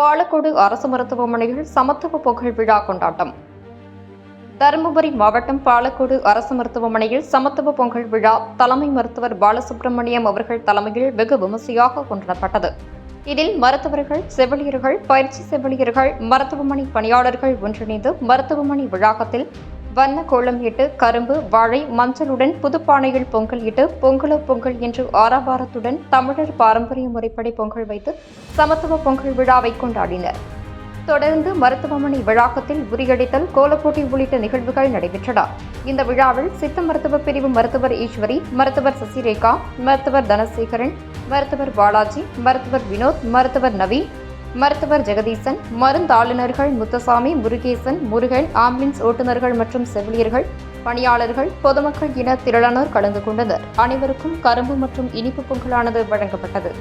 பாலக்கோடு அரசு மருத்துவமனையில் சமத்துவ பொங்கல் விழா கொண்டாட்டம். தருமபுரி மாவட்டம் பாலக்கோடு அரசு மருத்துவமனையில் சமத்துவ பொங்கல் விழா தலைமை மருத்துவர் பாலசுப்ரமணியம் அவர்கள் தலைமையில் வெகு விமர்சையாக கொண்டாடப்பட்டது. இதில் மருத்துவர்கள் செவிலியர்கள் பயிற்சி செவிலியர்கள் மருத்துவமனை பணியாளர்கள் ஒன்றிணைந்து மருத்துவமனை வளாகத்தில் வண்ண கோலம் இட்டு கரும்பு வாழை மஞ்சளுடன் புதுப்பானையில் பொங்கல் இட்டு பொங்கலோ பொங்கல் என்று ஆரவாரத்துடன் தமிழர் பாரம்பரிய முறைப்படி பொங்கல் வைத்து சமத்துவ பொங்கல் விழாவை கொண்டாடினர். தொடர்ந்து மருத்துவமனை வளாகத்தில் உரியடித்தல் கோலப்போட்டி உள்ளிட்ட நிகழ்வுகள் நடைபெற்றன. இந்த விழாவில் சித்த மருத்துவ பிரிவு மருத்துவர் ஈஸ்வரி மருத்துவர் சசிரேகா மருத்துவர் தனசேகரன் மருத்துவர் பாலாஜி மருத்துவர் வினோத் மருத்துவர் நவீன் மருத்துவர் ஜெகதீசன் மருந்தாளுநர்கள் முத்தசாமி முருகேசன் முருகன் ஆம்புலன்ஸ் ஓட்டுநர்கள் மற்றும் செவிலியர்கள் பணியாளர்கள் பொதுமக்கள் என திரளானோர் கலந்து கொண்டனர். அனைவருக்கும் கரும்பு மற்றும் இனிப்பு பொங்கலானது வழங்கப்பட்டது.